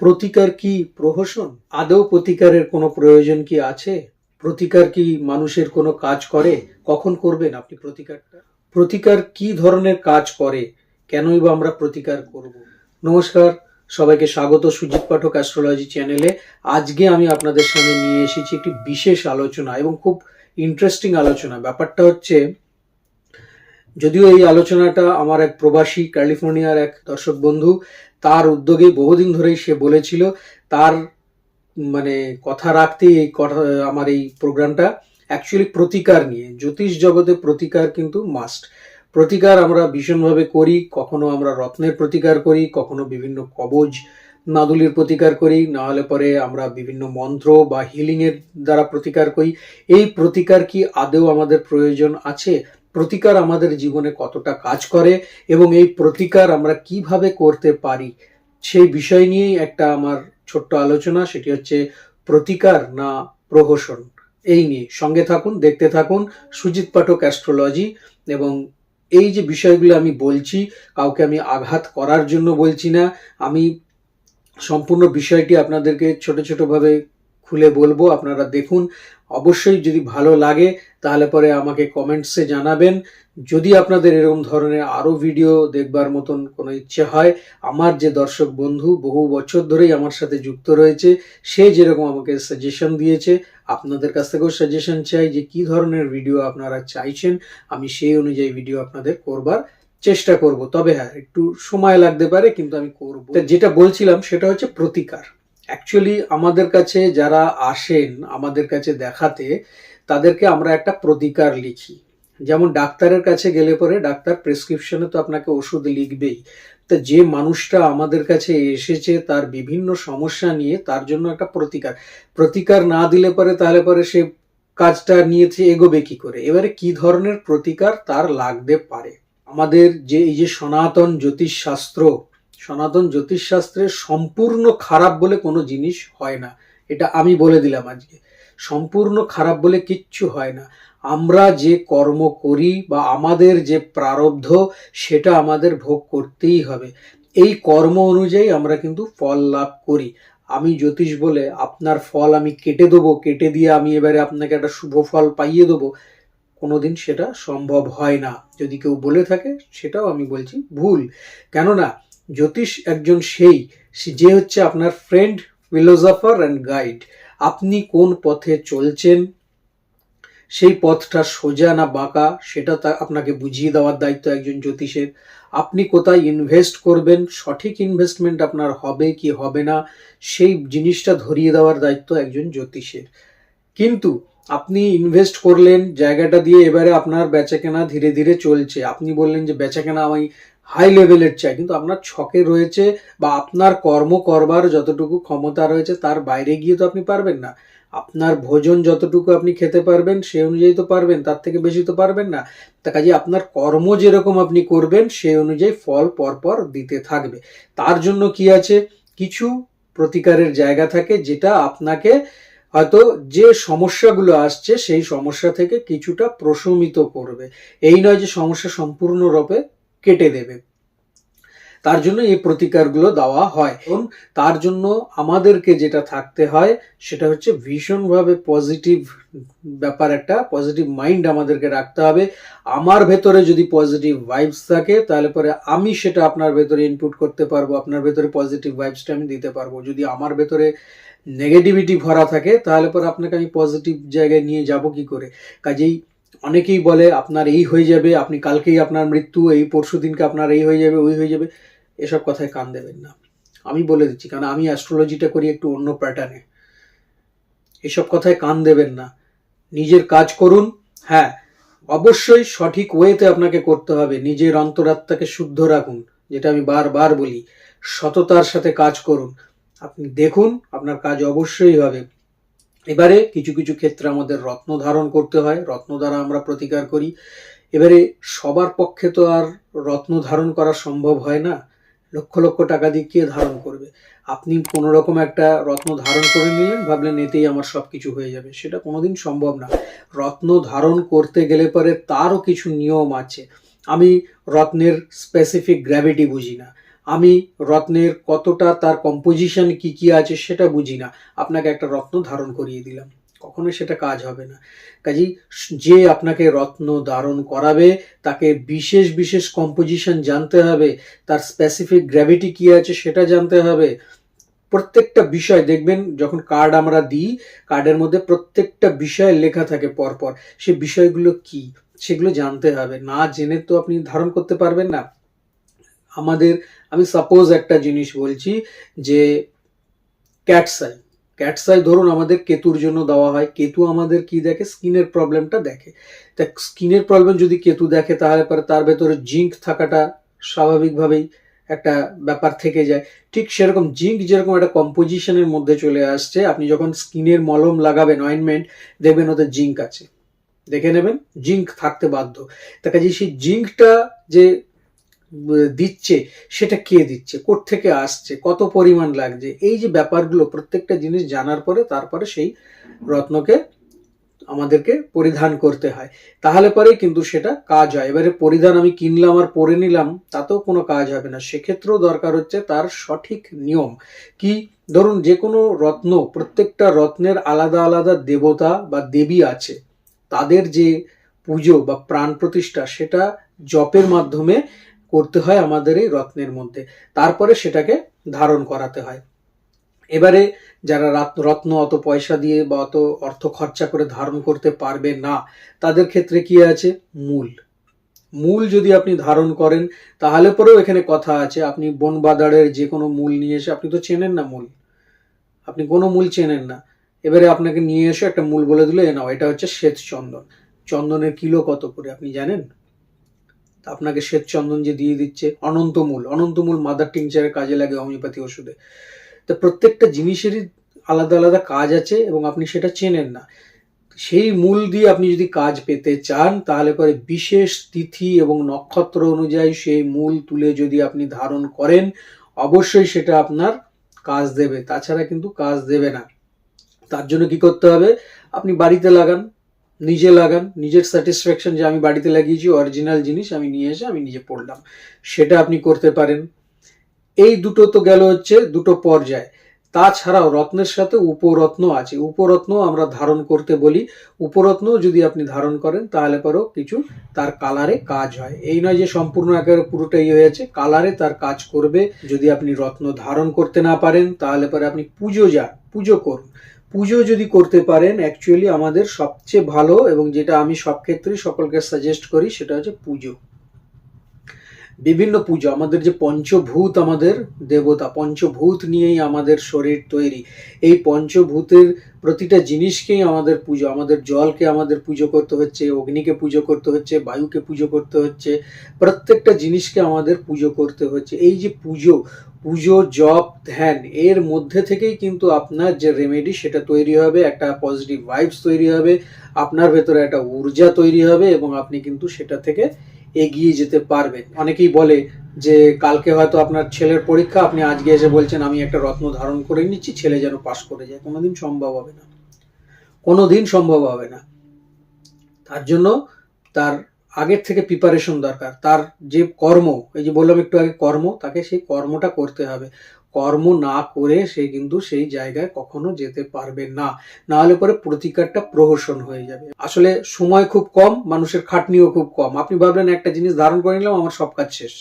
প্রতিকার কি প্রহসন? আদৌ প্রতিকারের কোনো প্রয়োজন কি আছে? প্রতিকার কি মানুষের কোনো কাজ করে? কখন করবেন আপনি প্রতিকারটা? প্রতিকার কি ধরনের কাজ করে? কেনই বা আমরা প্রতিকার করব? নমস্কার, সবাইকে স্বাগত সুজিত পাঠক অ্যাস্ট্রোলজি চ্যানেলে। আজকে আমি আপনাদের সামনে নিয়ে এসেছি একটি বিশেষ আলোচনা এবং খুব ইন্টারেস্টিং আলোচনা। ব্যাপারটা হচ্ছে যদিও এই আলোচনাটা আমার এক প্রবাসী ক্যালিফোর্নিয়ার এক দর্শক বন্ধু, তার উদ্যোগে বহুদিন ধরেই সে বলেছিল, তার মানে কথা রাখতেই এই কথা, আমার এই প্রোগ্রামটা অ্যাকচুয়ালি প্রতিকার নিয়ে। জ্যোতিষ জগতে প্রতিকার কিন্তু মাস্ট প্রতিকার আমরা ভীষণভাবে করি, কখনো আমরা রত্নের প্রতিকার করি, কখনো বিভিন্ন কবজ নাদুলির প্রতিকার করি, না হলে পরে আমরা বিভিন্ন মন্ত্র বা হিলিংয়ের দ্বারা প্রতিকার করি। এই প্রতিকার কি আদৌ আমাদের প্রয়োজন আছে? প্রতিকার আমাদের জীবনে কতটা কাজ করে এবং এই প্রতিকার আমরা কীভাবে করতে পারি, সেই বিষয় নিয়েই একটা আমার ছোট্ট আলোচনা, সেটি হচ্ছে প্রতিকার না প্রহসন। এই নিয়ে সঙ্গে থাকুন, দেখতে থাকুন সুজিত পাঠক অ্যাস্ট্রোলজি এবং এই যে বিষয়গুলো আমি বলছি, কাউকে আমি আঘাত করার জন্য বলছি না, আমি সম্পূর্ণ বিষয়টি আপনাদেরকে ছোট ছোটভাবে খুলে বলব, আপনারা দেখুন। অবশ্যই যদি ভালো লাগে, তাহলে পরে আমাকে কমেন্টসে জানাবেন। যদি আপনাদের এরকম ধরনের আরও ভিডিও দেখবার মতন কোনো ইচ্ছে হয়, আমার যে দর্শক বন্ধু বহু বছর ধরেই আমার সাথে যুক্ত রয়েছে, সে যেরকম আমাকে সাজেশন দিয়েছে, আপনাদের কাছ থেকেও সাজেশন চাই যে কি ধরনের ভিডিও আপনারা চাইছেন, আমি সেই অনুযায়ী ভিডিও আপনাদের করবার চেষ্টা করব। তবে হ্যাঁ একটু সময় লাগতে পারে, কিন্তু আমি করব। যেটা বলছিলাম, সেটা হচ্ছে প্রতিকার। অ্যাকচুয়ালি আমাদের কাছে যারা আসেন আমাদের কাছে দেখাতে, তাদেরকে আমরা একটা প্রতিকার লিখি। যেমন ডাক্তারের কাছে গেলে পরে ডাক্তার প্রেসক্রিপশনে তো আপনাকে ওষুধ লিখবেই। তা যে মানুষটা আমাদের কাছে এসেছে, তার বিভিন্ন সমস্যা নিয়ে তার জন্য একটা প্রতিকার। প্রতিকার না দিলে পরে তাহলে পরে সে কাজটা নিয়েছে, এগোবে কি করে? এবারে কি ধরনের প্রতিকার তার লাগতে পারে? আমাদের যে, এই যে সনাতন জ্যোতিষশাস্ত্র সনাতন জ্যোতিষশাস্ত্রে সম্পূর্ণ খারাপ বলে কোনো জিনিস হয় না। এটা আমি বলে দিলাম আজকে। সম্পূর্ণ খারাপ বলে কিচ্ছু হয় না। আমরা যে কর্ম করি বা আমাদের যে প্রারব্ধ, সেটা আমাদের ভোগ করতেই হবে। এই কর্ম অনুযায়ী আমরা কিন্তু ফল লাভ করি। আমি জ্যোতিষ বলে আপনার ফল আমি কেটে দেবো, কেটে দিয়ে আমি এবারে আপনাকে একটা শুভ ফল পাইয়ে দেবো, কোনোদিন সেটা সম্ভব হয় না। যদি কেউ বলে থাকে, সেটাও আমি বলছি ভুল। কেননা জ্যোতিষ একজন সেই, যে হচ্ছে আপনার ফ্রেন্ড ফিলোসফার অ্যান্ড গাইড আপনি কোন পথে চলছেন? সেই পথটা সোজা না বাঁকা? সেটা তা আপনাকে বুঝিয়ে দেওয়ার দায়িত্ব একজন জ্যোতিষের। আপনি কোথায় ইনভেস্ট করবেন? সঠিক ইনভেস্টমেন্ট আপনার হবে কি হবে না? সেই জিনিসটা ধরিয়ে দেওয়ার দায়িত্ব একজন জ্যোতিষের। কিন্তু আপনি ইনভেস্ট করলেন, জায়গাটা দিয়ে এবারে আপনার বেচাকেনা ধীরে ধীরে চলছে। আপনি বললেন যে, বেচাকেনা আমি হাই লেভেলের চাই, কিন্তু আপনার ছকে রয়েছে বা আপনার কর্ম করবার যতটুকু ক্ষমতা রয়েছে তার বাইরে গিয়ে তো আপনি পারবেন না। আপনার ভোজন যতটুকু আপনি খেতে পারবেন সেই অনুযায়ী তো পারবেন, তার থেকে বেশি তো পারবেন না। তা কাজে আপনার কর্ম যেরকম আপনি করবেন সেই অনুযায়ী ফল পরপর দিতে থাকবে। তার জন্য কি আছে? কিছু প্রতিকারের জায়গা থাকে যেটা আপনাকে হয়তো যে সমস্যাগুলো আসছে, সেই সমস্যা থেকে কিছুটা প্রশমিত করবে। এই নয় যে সমস্যা সম্পূর্ণরূপে কেটে দেবে। তার জন্য এই প্রতিকারগুলো দেওয়া হয়। এবং তার জন্য আমাদেরকে যেটা থাকতে হয়, সেটা হচ্ছে ভীষণভাবে পজিটিভ ব্যাপার একটা পজিটিভ মাইন্ড আমাদেরকে রাখতে হবে। আমার ভেতরে যদি পজিটিভ ভাইবস থাকে, তাহলে পরে আমি সেটা আপনার ভেতরে ইনপুট করতে পারব, আপনার ভেতরে পজিটিভ ভাইবসটা আমি দিতে পারব। যদি আমার ভেতরে নেগেটিভিটি ভরা থাকে, তাহলে পরে আপনাকে আমি পজিটিভ জায়গায় নিয়ে যাব কি করে? কাজেই অনেকেই বলে আপনার এই হয়ে যাবে, আপনি কালকেই আপনার মৃত্যু, এই পরশু দিনকে আপনার এই হয়ে যাবে, ওই হয়ে যাবে। এসব কথায় কান দেবেন না। আমি বলে দিচ্ছি, কারণ আমি অ্যাস্ট্রোলজিটা করি একটু অন্য প্যাটার্নে এসব কথায় কান দেবেন না। নিজের কাজ করুন হ্যাঁ। অবশ্যই সঠিক ওয়েতে আপনাকে করতে হবে। নিজের অন্তরাত্মাকে শুদ্ধ রাখুন, যেটা আমি বারবার বলি। সততার সাথে কাজ করুন। আপনি দেখুন, আপনার কাজ অবশ্যই হবে। এবারে কিছু কিছু ক্ষেত্রে আমাদের রত্ন ধারণ করতে হয়, রত্ন দ্বারা আমরা প্রতিকার করি। এবারে সবার পক্ষে তো আর রত্ন ধারণ করা সম্ভব হয় না, লক্ষ লক্ষ টাকা দিয়ে কে ধারণ করবে? আপনি কোনো রকম একটা রত্ন ধারণ করে নিলেন, ভাবলেন এতেই আমার সব কিছু হয়ে যাবে। সেটা কোনোদিন সম্ভব না। রত্ন ধারণ করতে গেলে পরে তারও কিছু নিয়ম আছে। আমি রত্নের স্পেসিফিক গ্র্যাভিটি বুঝি না। আমি রত্নের কতটা তার কম্পোজিশন কি কি আছে সেটা বুঝি না। আপনাকে একটা রত্ন ধারণ করিয়ে দিলাম। কখনো সেটা কাজ হবে না। কাজেই যে আপনাকে রত্ন ধারণ করাবে, তাকে বিশেষ বিশেষ কম্পোজিশন জানতে হবে, তার স্পেসিফিক গ্র্যাভিটি কি আছে সেটা জানতে হবে। প্রত্যেকটা বিষয় দেখবেন, যখন কার্ড আমরা দিই কার্ডের মধ্যে প্রত্যেকটা বিষয় লেখা থাকে পরপর। সে বিষয়গুলো কি, সেগুলো জানতে হবে। না জেনে তো আপনি ধারণ করতে পারবেন না। আমাদের আমি সাপোজ একটা জিনিস বলছি যে ক্যাটসাই ক্যাটসাই ধরুন আমাদের কেতুর জন্য দেওয়া হয়। কেতু আমাদের কি দেখে? স্কিনের প্রবলেমটা দেখে। তা স্কিনের প্রবলেম যদি কেতু দেখে, তাহলে পরে তার ভেতরে জিঙ্ক থাকাটা স্বাভাবিকভাবেই একটা ব্যাপার থেকে যায়। ঠিক সেরকম জিঙ্ক যেরকম একটা কম্পোজিশনের মধ্যে চলে আসছে, আপনি যখন স্কিনের মলম লাগাবেন অয়েনমেন্ট দেখবেন ওতে জিঙ্ক আছে। দেখে নেবেন? জিঙ্ক থাকতে বাধ্য। তা কাজে সেই জিঙ্কটা যে দিচ্ছে, সেটা কে দিচ্ছে থেকে আসছে, কত পরিমাণ লাগছে, এই যে ব্যাপারগুলো প্রত্যেকটা জিনিস জানার পরে তারপরে সেই রত্নকে আমাদেরকে পরিধান করতে হয়। তাহলে পরেই কিন্তু সেটা কাজ হয়। এবারে পরিধান আমি কিনলাম আর পরে নিলাম, তাতেও কোনো কাজ হবে না। সেক্ষেত্রেও দরকার হচ্ছে তার সঠিক নিয়ম। কি? ধরুন যে কোনো রত্ন, প্রত্যেকটা রত্নের আলাদা আলাদা দেবতা বা দেবী আছে। তাদের যে পুজো বা প্রাণ প্রতিষ্ঠা, সেটা জপের মাধ্যমে করতে হয় আমাদের এই রত্নের মধ্যে। তারপরে সেটাকে ধারণ করাতে হয়। এবারে যারা রাত- রত্ন অত পয়সা দিয়ে বা অত অর্থ খরচা করে ধারণ করতে পারবে না, তাদের ক্ষেত্রে কি আছে? মূল। মূল যদি আপনি ধারণ করেন, তাহলে পরেও এখানে কথা আছে। আপনি বন বাদারের যে কোনো মূল নিয়ে এসে, আপনি তো চেনেন না মূল। আপনি কোনো মূল চেনেন না। এবারে আপনাকে নিয়ে এসে একটা মূল বলে দিল, এ নাও, এটা হচ্ছে শ্বেত চন্দন চন্দনের কিলো কত করে, আপনি জানেন? আপনাকে শ্বেত চন্দন যে দিয়ে দিচ্ছে। অনন্তমূল অনন্তমূল মাদার টিংচারের কাজে লাগে হোমিওপ্যাথি ওষুধে। তো প্রত্যেকটা জিনিসেরই আলাদা আলাদা কাজ আছে এবং আপনি সেটা চেনেন না। সেই মূল দিয়ে আপনি যদি কাজ পেতে চান, তাহলে পরে বিশেষ তিথি এবং নক্ষত্র অনুযায়ী সেই মূল তুলে যদি আপনি ধারণ করেন, অবশ্যই সেটা আপনার কাজ দেবে। তাছাড়া কিন্তু কাজ দেবে না। তার জন্য কি করতে হবে? আপনি বাড়িতে লাগান। নিজে লাগান, নিজের স্যাটিসফ্যাকশন যে আমি বাড়িতে লাগিয়েছি অরিজিনাল জিনিস আমি নিয়ে এসে আমি নিজে পড়লাম। সেটা আপনি করতে পারেন। এই দুটো তো গেল হচ্ছে দুটো পর্যায়। তাছাড়াও রত্নের সাথে উপরত্ন আছে। উপরত্ন আমরা ধারণ করতে বলি। উপরত্ন যদি আপনি ধারণ করেন, তাহলে পরেও কিছু তার কালারে কাজ হয়। এই নয় যে সম্পূর্ণ একেবারে পুরোটাই হয়েছে কালারে তার কাজ করবে। যদি আপনি রত্ন ধারণ করতে না পারেন, তাহলে পরে আপনি পুজো যান পুজো করুন। পুজো যদি করতে পারেন অ্যাকচুয়ালি আমাদের সবচেয়ে ভালো এবং যেটা আমি সব ক্ষেত্রেই সকলকে সাজেস্ট করি, সেটা হচ্ছে পুজো। বিভিন্ন পুজো, আমাদের যে পঞ্চভূত আমাদের দেবতা, পঞ্চভূত নিয়েই আমাদের শরীর তৈরি। এই পঞ্চভূতের প্রতিটা জিনিসকেই আমাদের পুজো, আমাদের জলকে আমাদের পুজো করতে হচ্ছে, অগ্নিকে পুজো করতে হচ্ছে, বায়ুকে পুজো করতে হচ্ছে, প্রত্যেকটা জিনিসকে আমাদের পুজো করতে হচ্ছে। এই যে পুজো পুজো, জপ, ধ্যান, এর মধ্যে থেকেই কিন্তু আপনার যে রেমেডি সেটা তৈরি হবে, একটা পজিটিভ ভাইবস তৈরি হবে, আপনার ভেতরে একটা ঊর্জা তৈরি হবে এবং আপনি কিন্তু সেটা থেকে এগিয়ে যেতে পারবেন অনেকেই বলে যে, কালকে হয়তো আপনার ছেলের পরীক্ষা, আপনি আজকে এসে বলছেন, আমি একটা রত্ন ধারণ করে নিচ্ছি, ছেলে যেন পাশ করে যায়। কোনোদিন সম্ভব হবে না। কোনোদিন সম্ভব হবে না। তার জন্য তার আগের থেকে প্রিপারেশন দরকার। তার যে কর্ম, এই যে বললাম একটু আগে কর্ম, তাকে সেই কর্মটা করতে হবে। কর্ম না করে সে কিন্তু সেই জায়গায় কখনো যেতে পারবে না। না হলে পরে প্রতিকারটা প্রহসন হয়ে যাবে। আসলে সময় খুব কম, মানুষের খাটনিও খুব কম। আপনি ভাবলেন একটা জিনিস ধারণ করে নিলাম, আমার সব কাজ শেষ।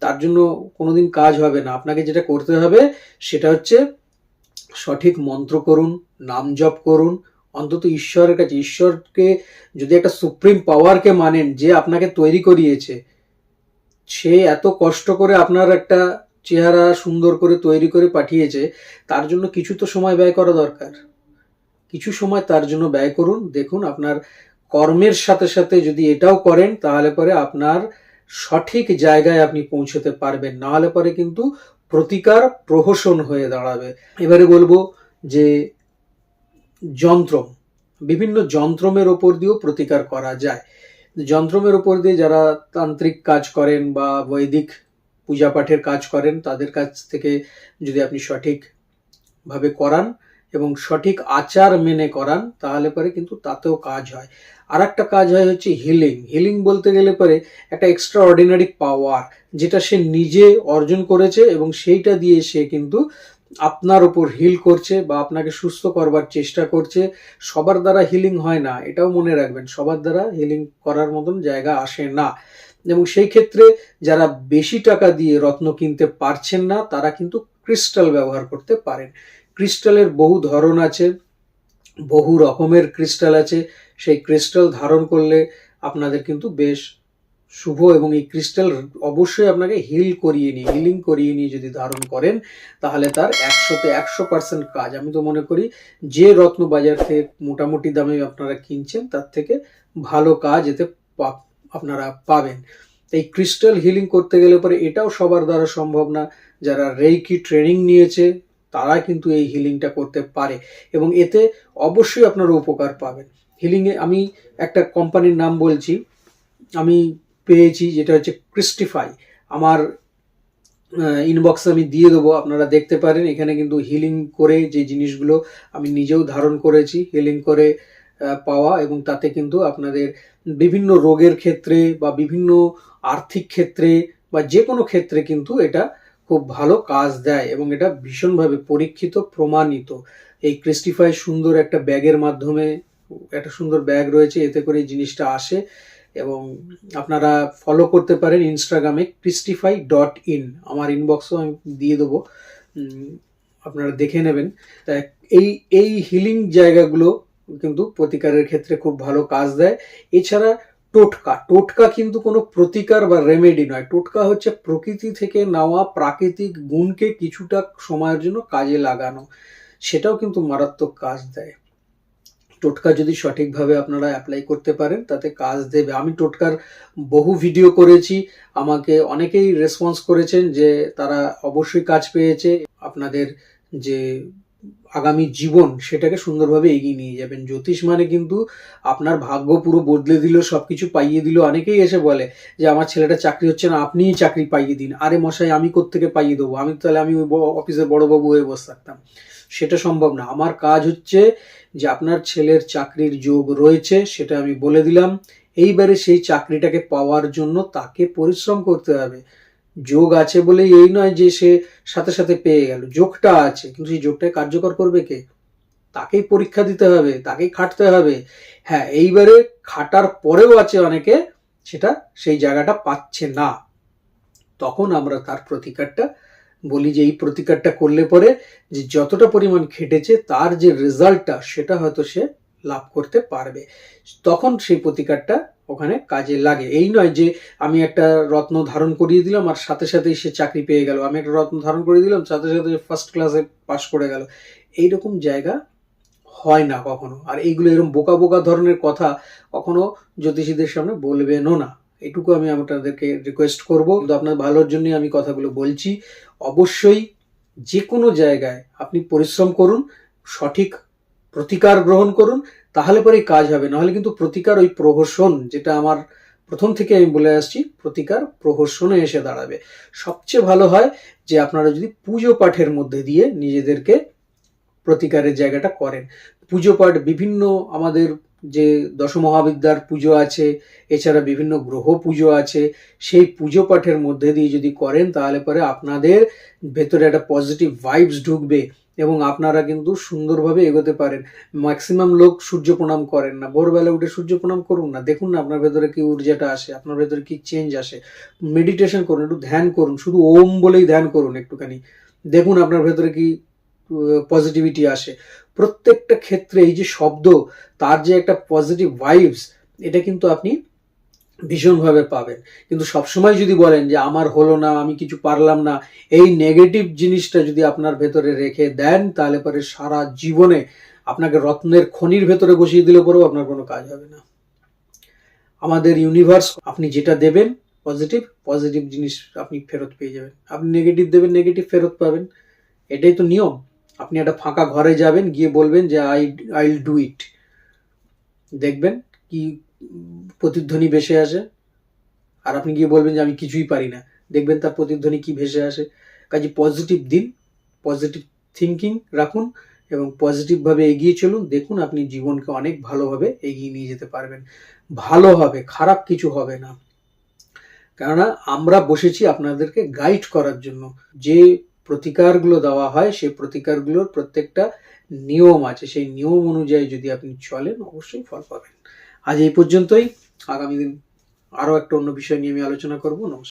তার জন্য কোনোদিন কাজ হবে না। আপনাকে যেটা করতে হবে, সেটা হচ্ছে সঠিক মন্ত্র করুন, নাম জপ করুন। অন্তত ঈশ্বরের কাছে, ঈশ্বরকে যদি একটা সুপ্রিম পাওয়ারকে মানেন যে আপনাকে তৈরি করিয়েছে, সে এত কষ্ট করে আপনার একটা চেহারা সুন্দর করে তৈরি করে পাঠিয়েছে, তার জন্য কিছু তো সময় ব্যয় করা দরকার। কিছু সময় তার জন্য ব্যয় করুন। দেখুন, আপনার কর্মের সাথে সাথে যদি এটাও করেন, তাহলে পরে আপনার সঠিক জায়গায় আপনি পৌঁছতে পারবেন। না হলে পরে কিন্তু প্রতিকার প্রহসন হয়ে দাঁড়াবে। এবারে বলব যে যন্ত্রম বিভিন্ন যন্ত্রমের ওপর দিয়েও প্রতিকার করা যায়। যন্ত্রমের ওপর দিয়ে যারা তান্ত্রিক কাজ করেন বা বৈদিক পূজা পাঠের কাজ করেন, তাদের কাছ থেকে যদি আপনি সঠিকভাবে করান এবং সঠিক আচার মেনে করান, তাহলে পরে কিন্তু তাতেও কাজ হয়। আর একটা কাজ হয় হচ্ছে হিলিং হিলিং বলতে গেলে পরে একটা এক্সট্রা অর্ডিনারি পাওয়ার যেটা সে নিজে অর্জন করেছে এবং সেইটা দিয়ে সে কিন্তু আপনার উপর হিল করছে বা আপনাকে সুস্থ করবার চেষ্টা করছে। সবার দ্বারা হিলিং হয় না, এটাও মনে রাখবেন, সবার দ্বারা হিলিং করার মতন জায়গা আসে না। এবং সেই ক্ষেত্রে যারা বেশি টাকা দিয়ে রত্ন কিনতে পারছেন না, তারা কিন্তু ক্রিস্টাল ব্যবহার করতে পারেন। ক্রিস্টালের বহু ধরন আছে, বহু রকমের ক্রিস্টাল আছে। সেই ক্রিস্টাল ধারণ করলে আপনাদের কিন্তু বেশ শুভ এবং এই ক্রিস্টাল অবশ্যই আপনাকে হিল করিয়ে নিয়ে, হিলিং করিয়ে নিয়ে যদি ধারণ করেন, তাহলে তার একশোতে একশো পার্সেন্ট কাজ। আমি তো মনে করি যে রত্ন বাজার থেকে মোটামুটি দামে আপনারা কিনছেন, তার থেকে ভালো কাজ এতে আপনারা পাবেন। এই ক্রিস্টাল হিলিং করতে গেলে পরে এটাও সবার দ্বারা সম্ভব না। যারা রেইকি ট্রেনিং নিয়েছে, তারা কিন্তু এই হিলিংটা করতে পারে এবং এতে অবশ্যই আপনারা উপকার পাবেন। হিলিংয়ে আমি একটা কোম্পানির নাম বলছি। আমি পেয়েছি যেটা হচ্ছে ক্রিস্টিফাই আমার ইনবক্সে আমি দিয়ে দেবো, আপনারা দেখতে পারেন। এখানে কিন্তু হিলিং করে যে জিনিসগুলো আমি নিজেও ধারণ করেছি। হিলিং করে পাওয়া এবং তাতে কিন্তু আপনাদের বিভিন্ন রোগের ক্ষেত্রে বা বিভিন্ন আর্থিক ক্ষেত্রে বা যে কোনো ক্ষেত্রে কিন্তু এটা খুব ভালো কাজ দেয় এবং এটা ভীষণভাবে পরীক্ষিত, প্রমাণিত। এই ক্রিস্টিফাই সুন্দর একটা ব্যাগের মাধ্যমে একটা সুন্দর ব্যাগ রয়েছে, এতে করে এই জিনিসটা আসে এবং আপনারা ফলো করতে পারেন ইনস্টাগ্রামে ক্রিস্টিফাই ডট ইন আমার ইনবক্সও আমি দিয়ে দেবো। আপনারা দেখে নেবেন। এই এই হিলিং জায়গাগুলো কিন্তু প্রতিকারের ক্ষেত্রে খুব ভালো কাজ দেয়। এছাড়া টোটকা টোটকা কিন্তু কোনো প্রতিকার বা রেমেডি নয়। টোটকা হচ্ছে প্রকৃতি থেকে নেওয়া প্রাকৃতিক গুণকে কিছুটা সময়ের জন্য কাজে লাগানো, সেটাও কিন্তু মারাত্মক কাজ দেয়। টোটকা যদি সঠিকভাবে আপনারা অ্যাপ্লাই করতে পারেন, তাতে কাজ দেবে। আমি টোটকার বহু ভিডিও করেছি, আমাকে অনেকেই রেসপন্স করেছেন যে তারা অবশ্যই কাজ পেয়েছে। আপনাদের যে আগামী জীবন সেটাকে সুন্দরভাবে এগিয়ে নিয়ে যাবেন। জ্যোতিষ মানে কিন্তু আপনার ভাগ্য পুরো বদলে দিল, সবকিছু পাইয়ে দিল। অনেকেই এসে বলে যে, আমার ছেলেটা চাকরি হচ্ছে না, আপনিই চাকরি পাইয়ে দিন। আরে মশাই, আমি কোত্থেকে পাইয়ে দেবো? আমি তাহলে আমি ওই অফিসের বড়বাবু হয়ে বসে থাকতাম। সেটা সম্ভব না। আমার কাজ হচ্ছে যে, আপনার ছেলের চাকরির যোগ রয়েছে, সেটা আমি বলে দিলাম। এইবারে সেই চাকরিটাকে পাওয়ার জন্য তাকে পরিশ্রম করতে হবে। যোগ আছে বলে এই নয় যে সে সাথে সাথে পেয়ে গেল। যোগটা আছে, কিন্তু সেই যোগটাকে কার্যকর করবে কে? তাকেই পরীক্ষা দিতে হবে, তাকেই খাটতে হবে। হ্যাঁ এইবারে খাটার পরেও আছে অনেকে, সেটা সেই জায়গাটা পাচ্ছে না। তখন আমরা তার প্রতিকারটা বলি যে এই প্রতিকারটা করলে পরে যে যতটা পরিমাণ খেটেছে, তার যে রেজাল্টটা সেটা হয়তো সে লাভ করতে পারবে। তখন সেই প্রতিকারটা ওখানে কাজে লাগে। এই নয় যে আমি একটা রত্ন ধারণ করিয়ে দিলাম আর সাথে সাথেই সে চাকরি পেয়ে গেল। আমি একটা রত্ন ধারণ করে দিলাম, সাথে সাথে ফার্স্ট ক্লাসে পাশ করে গেল। এইরকম জায়গা হয় না কখনো। আর এইগুলো এরকম বোকা বোকা ধরনের কথা কখনো জ্যোতিষীদের সামনে বলবেনও না। এটুকু আমি আপনাদেরকে রিকোয়েস্ট করব। আপনার ভালোর জন্যই আমি কথাগুলো বলছি। অবশ্যই যে কোনো জায়গায় আপনি পরিশ্রম করুন, সঠিক প্রতিকার গ্রহণ করুন, তাহলে পরে কাজ হবে। নাহলে কিন্তু প্রতিকার ওই প্রহসন, যেটা আমার প্রথম থেকে আমি বলে আসছি, প্রতিকার প্রহসনে এসে দাঁড়াবে। সবচেয়ে ভালো হয় যে আপনারা যদি পুজো পাঠের মধ্যে দিয়ে নিজেদেরকে প্রতিকারের জায়গাটা করেন। পুজো পাঠ বিভিন্ন আমাদের যে দশমহাবিদ্যার পুজো আছে, এছাড়া বিভিন্ন গ্রহ পুজো আছে, সেই পুজো পাঠের মধ্যে দিয়ে যদি করেন, তাহলে পরে আপনাদের ভেতরে একটা পজিটিভ ভাইবস ঢুকবে। এবং আপনারা কিন্তু সুন্দরভাবে এগোতে পারেন। ম্যাক্সিমাম লোক সূর্য প্রণাম করেন না। ভোরবেলা উঠে সূর্য প্রণাম করুন না। দেখুন না, আপনার ভেতরে কি ঊর্জাটা আসে, আপনার ভেতরে কি চেঞ্জ আসে। মেডিটেশন করুন, একটু ধ্যান করুন, শুধু ওম বলেই ধ্যান করুন একটুখানি। দেখুন আপনার ভেতরে কি পজিটিভিটি আসে। প্রত্যেকটা ক্ষেত্রে এই যে শব্দ, তার যে একটা পজিটিভ ভাইবস এটা কিন্তু আপনি ভীষণভাবে পাবেন। কিন্তু সবসময় যদি বলেন যে আমার হলো না, আমি কিছু পারলাম না, এই নেগেটিভ জিনিসটা যদি আপনার ভেতরে রেখে দেন, তাহলে পরে সারা জীবনে আপনাকে রত্নের খনির ভেতরে বসিয়ে দিলে পরেও আপনার কোনো কাজ হবে না। আমাদের ইউনিভার্স আপনি যেটা দেবেন পজিটিভ পজিটিভ জিনিস আপনি ফেরত পেয়ে যাবেন। আপনি নেগেটিভ দেবেন নেগেটিভ ফেরত পাবেন। এটাই তো নিয়ম। আপনি একটা ফাঁকা ঘরে যাবেন, গিয়ে বলবেন যে আই আইল ডু ইট দেখবেন কি প্রতিধ্বনি ভেসে আসে। আর আপনি গিয়ে বলবেন যে আমি কিছুই পারি না। দেখবেন তার প্রতিধ্বনি কি ভেসে আসে। কাজে পজিটিভ দিন পজিটিভ থিঙ্কিং রাখুন এবং পজিটিভভাবে এগিয়ে চলুন। দেখুন আপনি জীবনকে অনেক ভালোভাবে এগিয়ে নিয়ে যেতে পারবেন। ভালো হবে, খারাপ কিছু হবে না। কেননা আমরা বসেছি আপনাদেরকে গাইড করার জন্য। যে প্রতিকারগুলো দেওয়া হয়, সেই প্রতিকারগুলোর প্রত্যেকটা নিয়ম আছে। সেই নিয়ম অনুযায়ী যদি আপনি চলেন, অবশ্যই ফল পাবেন। আজ এই পর্যন্তই। আগামী দিন আরও একটা অন্য বিষয় নিয়ে আমি আলোচনা করব। নমস্কার।